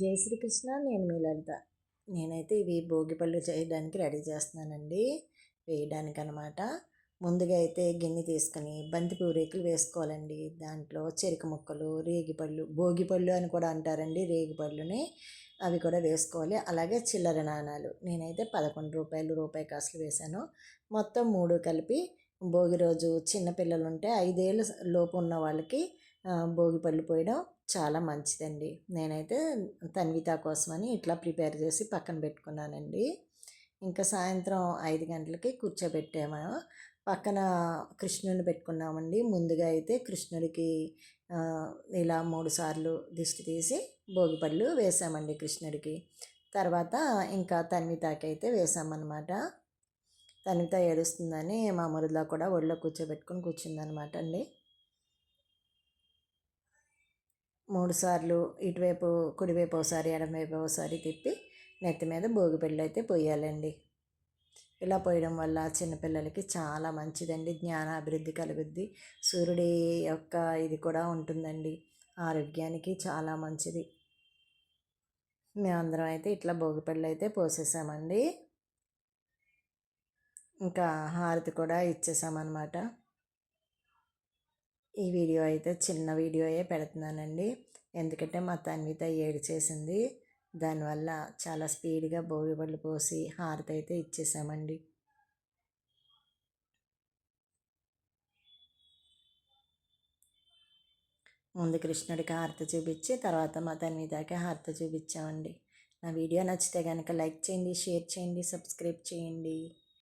జై శ్రీకృష్ణ నేను మీ లలిత. నేనైతే ఇవి భోగి పళ్ళు చేయడానికి రెడీ చేస్తున్నానండి. వేయడానికి అనమాట ముందుగా అయితే గిన్నె తీసుకొని బంతి పూరేకులు వేసుకోవాలండి. దాంట్లో చెరుకు ముక్కలు రేగిపళ్ళు భోగిపళ్ళు అని కూడా అంటారండి రేగిపళ్ళుని. అవి కూడా వేసుకోవాలి. అలాగే చిల్లర నాణాలు. నేనైతే పదకొండు రూపాయలు రూపాయి కాసులు వేశాను. మొత్తం మూడు కలిపి భోగి రోజు చిన్నపిల్లలు ఉంటే ఐదేళ్ళు లోపు ఉన్న వాళ్ళకి భోగి పళ్ళు పోయడం చాలా మంచిదండి. నేనైతే తన్విత కోసమని ఇట్లా ప్రిపేర్ చేసి పక్కన పెట్టుకున్నానండి. ఇంకా సాయంత్రం ఐదు గంటలకి కూర్చోబెట్టాము. పక్కన కృష్ణుని పెట్టుకున్నామండి. ముందుగా అయితే కృష్ణుడికి ఇలా మూడు సార్లు దిష్టి తీసి భోగిపళ్ళు వేసామండి కృష్ణుడికి. తర్వాత ఇంకా తన్వితకి అయితే వేసామన్నమాట. తన్విత ఏడుస్తుందని మా మురళ కూడా ఒళ్ళో కూర్చోబెట్టుకొని కూర్చుందనమాట అండి. మూడుసార్లు ఇటువైపు కుడివైపు ఒకసారి ఎడమవైపు ఒకసారి తిప్పి నెత్తి మీద భోగి పెళ్ళి అయితే పోయాలండి. ఇలా పోయడం వల్ల చిన్నపిల్లలకి చాలా మంచిదండి. జ్ఞానాభివృద్ధి కలుగుద్ది. సూర్యుడి యొక్క ఇది కూడా ఉంటుందండి. ఆరోగ్యానికి చాలా మంచిది. మేమందరం అయితే ఇట్లా భోగిపళ్ళు అయితే పోసేసామండి. ఇంకా హారతి కూడా ఇచ్చేసామన్నమాట. ఈ వీడియో అయితే చిన్న వీడియోయే పెడుతున్నానండి. ఎందుకంటే మా తన్విత ఏడు చేసింది దానివల్ల చాలా స్పీడ్గా భోగి పళ్ళు పోసి హారతి అయితే ఇచ్చేసామండి. ముందు కృష్ణుడికి హారతి చూపించి తర్వాత మా తన్వితకి హారతి చూపించామండి. నా వీడియో నచ్చితే కనుక లైక్ చేయండి షేర్ చేయండి సబ్స్క్రైబ్ చేయండి.